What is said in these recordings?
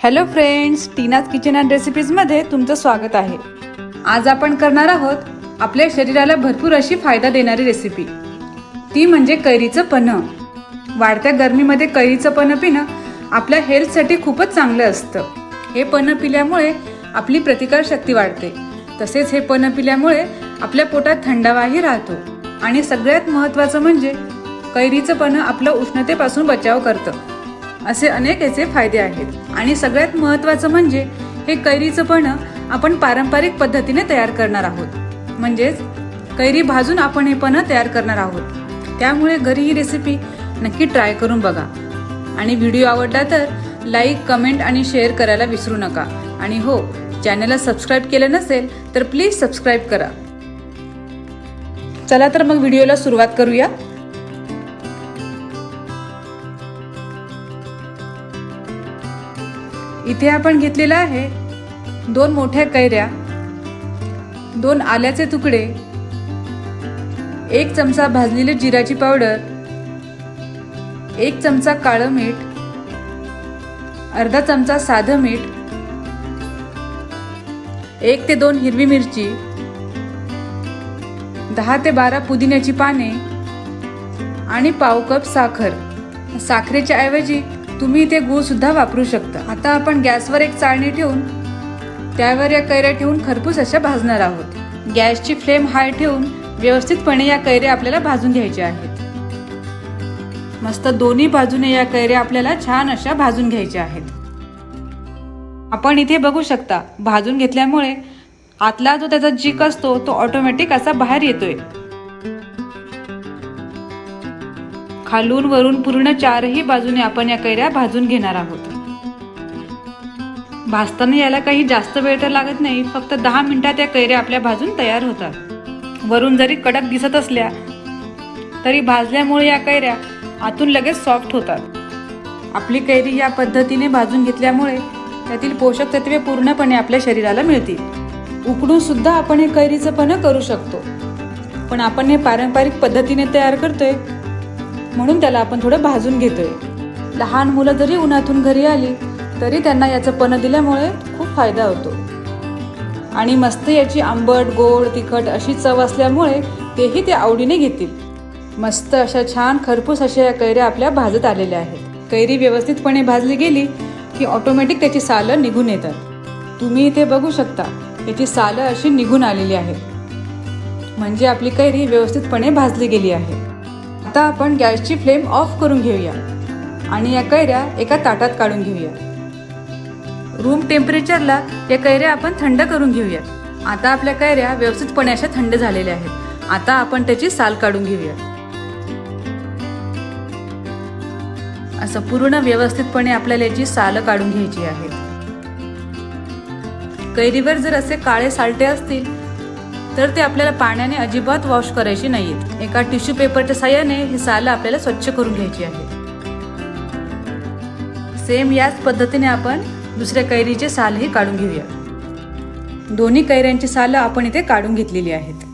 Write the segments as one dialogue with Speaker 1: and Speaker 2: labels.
Speaker 1: Hello friends Tina's kitchen and रेसिपीजमध्ये तुमचं स्वागत आहे. आज आपण करणार आहोत आपल्या शरीराला भरपूर अशी फायदा देणारी रेसिपी ती म्हणजे कैरीचं पन्ह वाढत्या गरमीमध्ये कैरीचं पन्ह पिणं आपल्या हेल्थसाठी खूपच चांगलं असतं. हे पन्ह पिल्यामुळे आपली प्रतिकारशक्ती वाढते. तसेच हे पन्ह पिल्यामुळे आपल्या पोटात थंडावाही राहतो. आणि सगळ्यात महत्त्वाचं म्हणजे कैरीचं पन्ह आपलं उष्णतेपासून बचाव करतं. असे अनेक याचे फायदे आहेत. आणि सगळ्यात महत्त्वाचं म्हणजे हे कैरीचं पण आपण पारंपरिक पद्धतीने तयार करणार आहोत. म्हणजेच कैरी भाजून आपण हे पण तयार करणार आहोत. त्यामुळे घरी ही रेसिपी नक्की ट्राय करून बघा. आणि व्हिडिओ आवडला तर लाईक कमेंट आणि शेअर करायला विसरू नका. आणि हो चॅनलला सबस्क्राईब केलं नसेल तर प्लीज सबस्क्राईब करा. चला तर मग व्हिडिओला सुरुवात करूया. इथे आपण घेतलेला आहे. दोन मोठ्या कैऱ्या दोन आल्याचे तुकडे एक चमचा भाजलेली जिराची पावडर एक चमचा काळं मीठ अर्धा चमचा साधं मीठ एक ते दोन हिरवी मिरची दहा ते बारा पुदिन्याची पाने आणि पाव कप साखर. साखरेच्या ऐवजी तुम्ही इथे गूळ सुद्धा वापरू शकता. आता आपण गॅसवर एक चाळणी ठेवून त्यावर या कैऱ्या ठेवून खरपूस अशा भाजणार आहोत. गॅसची फ्लेम हाय ठेवून व्यवस्थितपणे या कैऱ्या आपल्याला भाजून घ्यायच्या आहेत. मस्त दोन्ही बाजूने या कैऱ्या आपल्याला छान अशा भाजून घ्यायच्या आहेत. आपण इथे बघू शकता भाजून घेतल्यामुळे आतला जो त्याचा जीक असतो तो ऑटोमॅटिक असा बाहेर येतोय. खालून वरून पूर्ण चारही बाजूने आपण या कैऱ्या भाजून घेणार आहोत. भाजताना याला काही जास्त वेळ तर लागत नाही फक्त दहा मिनिटात या कैऱ्या आपल्या भाजून तयार होतात. वरून जरी कडक दिसत असल्या तरी भाजल्यामुळे या कैऱ्या आतून लगेच सॉफ्ट होतात. आपली कैरी या पद्धतीने भाजून घेतल्यामुळे त्यातील पोषक तत्वे पूर्णपणे आपल्या शरीराला मिळतील. उकडून सुद्धा आपण हे कैरीचं पण करू शकतो. पण आपण हे पारंपरिक पद्धतीने तयार करतोय म्हणून त्याला आपण थोडं भाजून घेतोय. लहान मुलं जरी उन्हातून घरी आली तरी त्यांना याचं पण दिल्यामुळे खूप फायदा होतो. आणि मस्त याची आंबट गोड तिखट अशी चव असल्यामुळे तेही ते आवडीने घेतील. मस्त अशा छान खरपूस अशा या कैऱ्या आपल्या भाजत आलेल्या आहेत. कैरी व्यवस्थितपणे भाजली गेली की ऑटोमॅटिक त्याची सालं निघून येतात. तुम्ही इथे बघू शकता याची सालं अशी निघून आलेली आहेत. म्हणजे आपली कैरी व्यवस्थितपणे भाजली गेली आहे. आता आपण गॅसची फ्लेम ऑफ करून घेऊया. आणि या कैऱ्या एका ताटात काढून घेऊया. रूम टेम्परेचरला या कैऱ्या आपण थंड करून घेऊया. आता आपल्या कैऱ्या व्यवस्थितपणे अशा थंड झालेल्या आहेत. आता आपण त्याची साल काढून घेऊया. असं पूर्ण व्यवस्थितपणे आपल्याला याची साल काढून घ्यायची आहे. कैरीवर जर असे काळे सालटे असतील तर ते आपल्याला पाण्याने अजिबात वॉश करायची नाहीत एका टिश्यू पेपरच्या साह्याने ही सालं आपल्याला स्वच्छ करून घ्यायची आहे. सेम याच पद्धतीने आपण दुसऱ्या कैरीचे सालही काढून घेऊया. दोन्ही कैऱ्यांची सालं आपण इथे काढून घेतलेली आहेत.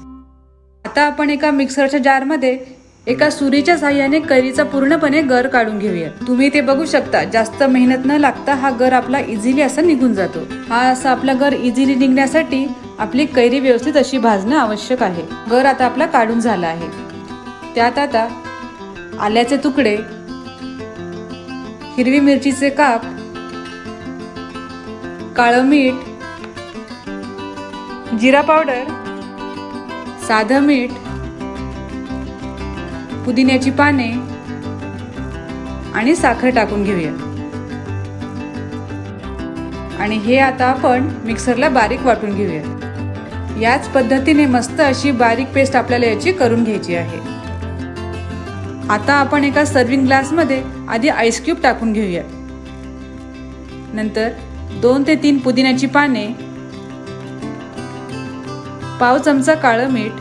Speaker 1: आता आपण एका मिक्सरच्या जारमध्ये एका सुरीच्या साह्याने कैरीचा पूर्णपणे गर काढून घेऊया. तुम्ही ते बघू शकता जास्त मेहनत न लागता हा गर आपला इझिली असा निघून जातो. हा असा आपला गर इझिली निघण्यासाठी आपली कैरी व्यवस्थित अशी भाजणं आवश्यक आहे. गर आता आपला काढून झाला आहे. त्यात आता आल्याचे तुकडे हिरवी मिरचीचे काप काळं मीठ जिरा पावडर साधं मीठ पुदिन्याची पाने आणि साखर टाकून घेऊया. आणि हे आता आपण मिक्सरला बारीक वाटून घेऊया. याच पद्धतीने मस्त अशी बारीक पेस्ट आपल्याला याची करून घ्यायची आहे. आता आपण एका सर्विंग ग्लासमध्ये आधी आईस क्यूब टाकून घेऊया. नंतर दोन ते तीन पुदिन्याची पाने पाव चमचा काळं मीठ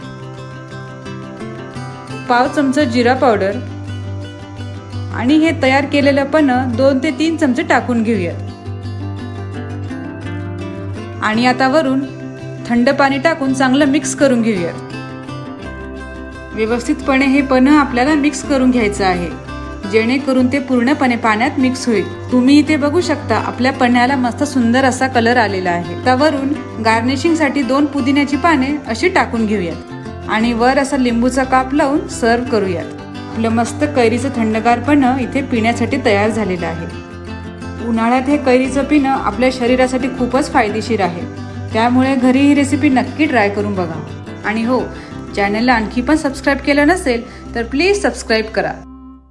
Speaker 1: पाव चमचा जिरा पावडर आणि हे तयार केलेलं पण दोन ते तीन चमचे टाकून घेऊयात. आणि आता वरून थंड पाणी टाकून चांगलं मिक्स करून घेऊयात. व्यवस्थितपणे हे पन्ह आपल्याला मिक्स करून घ्यायचं आहे. जेणेकरून ते पूर्णपणे पाण्यात मिक्स होईल. तुम्ही इथे बघू शकता आपल्या पण्याला मस्त सुंदर असा कलर आलेला आहे. त्यावरून गार्निशिंगसाठी दोन पुदिन्याची पाने अशी टाकून घेऊयात. आणि वर असा लिंबूचा काप लावून सर्व करूयात. आपलं मस्त कैरीचं थंडगार पण इथे पिण्यासाठी तयार झालेलं आहे. उन्हाळ्यात हे कैरीचं पिणं आपल्या शरीरासाठी खूपच फायदेशीर आहे. त्यामुळे घरी ही रेसिपी नक्की ट्राय करून बघा. आणि हो चॅनलला आणखी पण सबस्क्राईब केलं नसेल तर प्लीज सबस्क्राईब करा.